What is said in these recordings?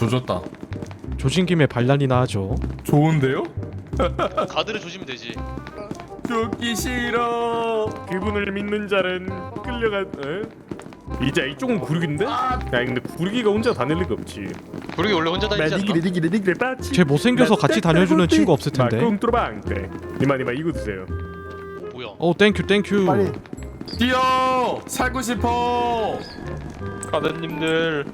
조졌다. 조진 김에 반란이나 하죠. 좋은데요? 가드를 조지면 되지. 죽기 싫어. 그분을 믿는 자는 끌려가. 어? 이제 이쪽은 구르기인데? 야 근데 구르기가 혼자 다닐 리가 없지. 그러게 원래 혼자 다니지 않나? 리기리기리기 빠치. 쟤 못생겨서 같이 다녀주는 친구 없을 텐데. 뚱뚜루방테. 이만 이만 이거 드세요. 뭐야? 어 땡큐 땡큐. 빨리 뛰어. 살고 싶어. 가드님들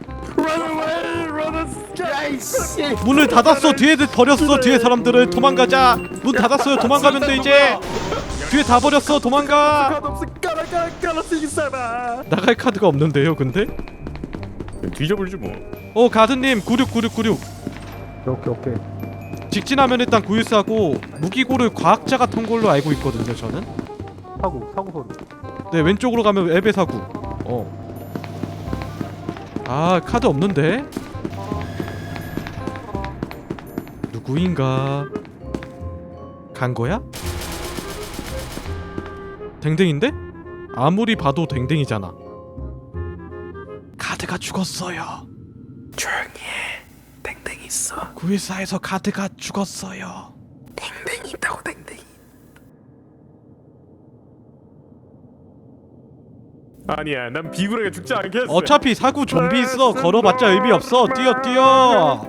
문을 닫았어 뒤에 버렸어 뒤에 사람들을 도망가자. 문 닫았어요 도망가면 돼 이제. 뒤에 다 버렸어 도망가. 나갈 카드가 없는데요 근데? 뒤져볼지 뭐. 어 가드님 969696 오케이 오케이 직진하면 일단 914고 무기고를 과학자 같은 걸로 알고 있거든요 저는 사고 사고 소리 네 왼쪽으로 가면 앱의 사구. 어. 아 카드 없는데? 누구인가? 간 거야? 댕댕인데? 아무리 봐도 댕댕이잖아. 카드가 죽었어요. 조용히 해. 댕댕 있어. 914에서 카드가 죽었어요. 댕댕이 있다고 댕댕이 아니야 난 비굴하게 죽지 않겠어. 어차피 사구 좀비 있어 걸어봤자 의미 없어 뛰어 뛰어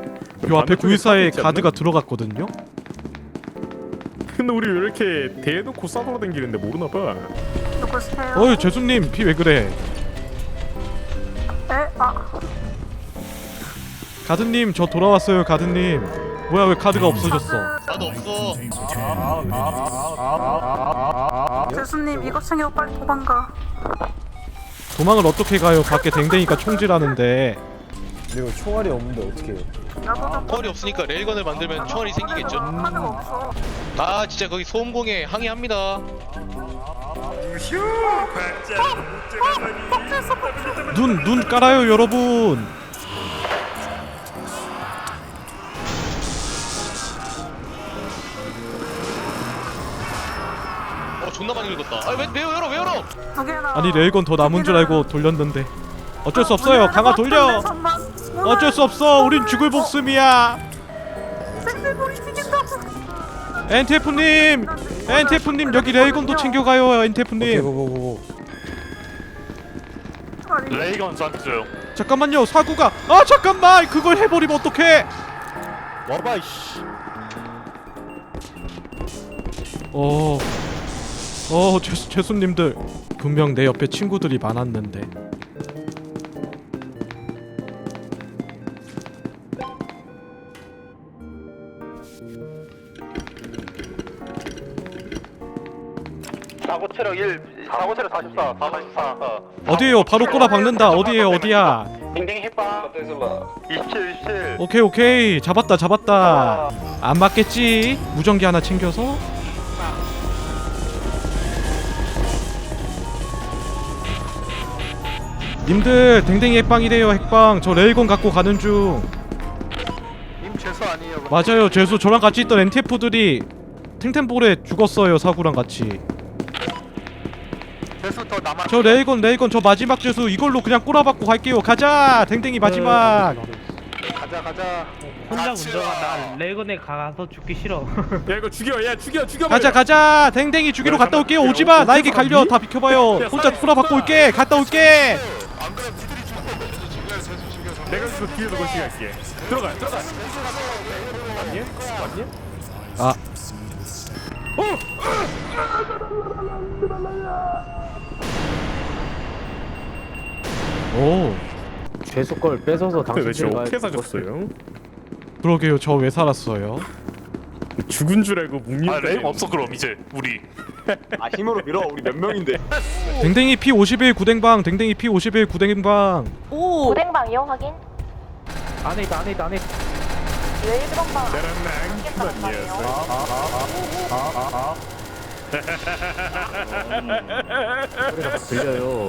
요 앞에 914에 카드가 들어갔거든요 근데 우리 왜 이렇게 대놓고 싸돌아다니는데 모르나 봐. 누구세요? 어이 재수님 피 왜 그래 에? 아, 가드님 저 돌아왔어요 가드님 뭐야 왜 카드가 없어졌어 나도 없어. 교수님 이것 챙겨 빨리 도망가. 도망을 어떻게 가요 밖에 댕댕이가 총질하는데 내가 총알이 없는데 어떻게 해요 좀 총알이 없으니까 레일건을 만들면 총알이 생기겠죠. 아 진짜 거기 소음공해 항의합니다. 눈 눈 깔아요 여러분 어 존나 많이 긁었다. 아왜 왜 열어 왜 열어? 아니 레일건 더 남은 줄 알고 돌렸는데. 어쩔 수 없어요. 강화 돌려. 어쩔 수 없어. 우린 죽을 목숨이야. 엔테프님 엔테프님 여기 레일건도 챙겨가요 오케이 엔테프님 고고고고. 레이건 쐈죠. 잠깐만요. 사구가. 아 잠깐만. 그걸 해버리면 어떡해? 와봐 이씨. 어, 어, 죄수, 죄수님들 분명 내 옆에 친구들이 많았는데 사고 체력 1, 사고 체력 44, 44. 어디에요? 바로 꼬라 박는다. 어디에요? 어디야? 댕댕이 해봐. 27, 27. 오케이 오케이 잡았다 잡았다. 안 맞겠지? 무전기 하나 챙겨서. 님들 댕댕이 핵방이래요 핵방 저 레일건 갖고 가는 중. 님 죄수 아니에요. 맞아요 죄수 저랑 같이 있던 NTF들이 탱탱볼에 죽었어요 사구랑 같이. 죄수 더 남아. 저 레이건 레이건 저 마지막 죄수 이걸로 그냥 꼬라박고 갈게요. 가자 댕댕이 마지막. 가자 가자. 혼자 운전한다. 레이건에 가서 죽기 싫어. 야 이거 죽여. 야 죽여 죽여. 가자 가자. 댕댕이 죽이러 갔다 올게요. 오지마. 나에게 갈려. 다 비켜봐요. 혼자 꼬라박고 올게. 갔다 올게 안 그럼 니들이 죽어. 내가 그 뒤에서 거시 갈게. 들어가 들어가. 맞니? 맞니? 아 오, 죄수 걸 뺏어서 근데 왜 당신 저 어떻게 사줬어요? 그러게요. 저 왜 살았어요? 죽은 줄 알고 묵념. 아 레이건 없어 그럼 이제 우리. 아 힘으로 밀어 우리 몇 명인데 댕댕이 P 51 구댕방, 댕댕이 P 51 구댕방. 고댕방이요 확인 안에 있다 안에 있다 안에 있다 레일드방방 나랑 낭만이었어. 소리가 들려요